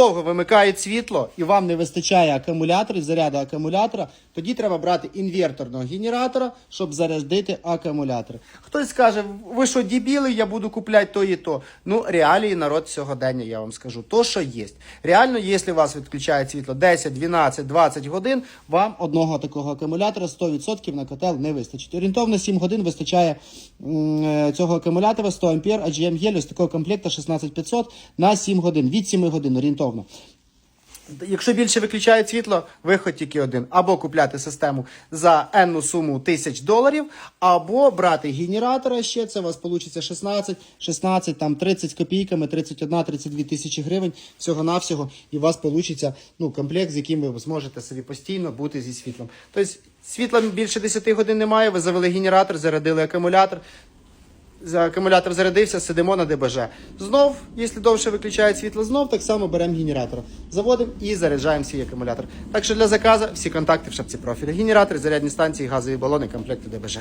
довго вимикають світло і вам не вистачає акумуляторів, заряду акумулятора, тоді треба брати інверторного генератора, щоб зарядити акумулятори. Хтось скаже, ви що, дебіли, я буду купляти то і то. Ну, реалії народ сьогодення, я вам скажу. То, що є. Реально, якщо у вас відключають світло 10, 12, 20 годин, вам одного такого акумулятора 100% на котел не вистачить. Орієнтовно 7 годин вистачає е, цього акумулятора 100 ампер, AGM Helios такого комплекта 16500 на 7 годин, від 7 годин орієнтовно. Якщо більше виключають світло, виход тільки один. Або купляти систему за енну суму тисяч доларів, або брати генератора ще, це у вас вийде 16, 16, там 30 з копійками, 31, 32 тисячі гривень всього-навсього, і у вас вийде ну, комплект, з яким ви зможете собі постійно бути зі світлом. Тобто світла більше 10 годин немає, ви завели генератор, зарядили акумулятор, акумулятор зарядився, сидимо на ДБЖ. Знов, якщо довше виключає світло, знов так само беремо генератор. Заводимо і заряджаємо свій акумулятор. Так що для заказу всі контакти в шапці профіля. Генератори, зарядні станції, газові балони, комплекти ДБЖ.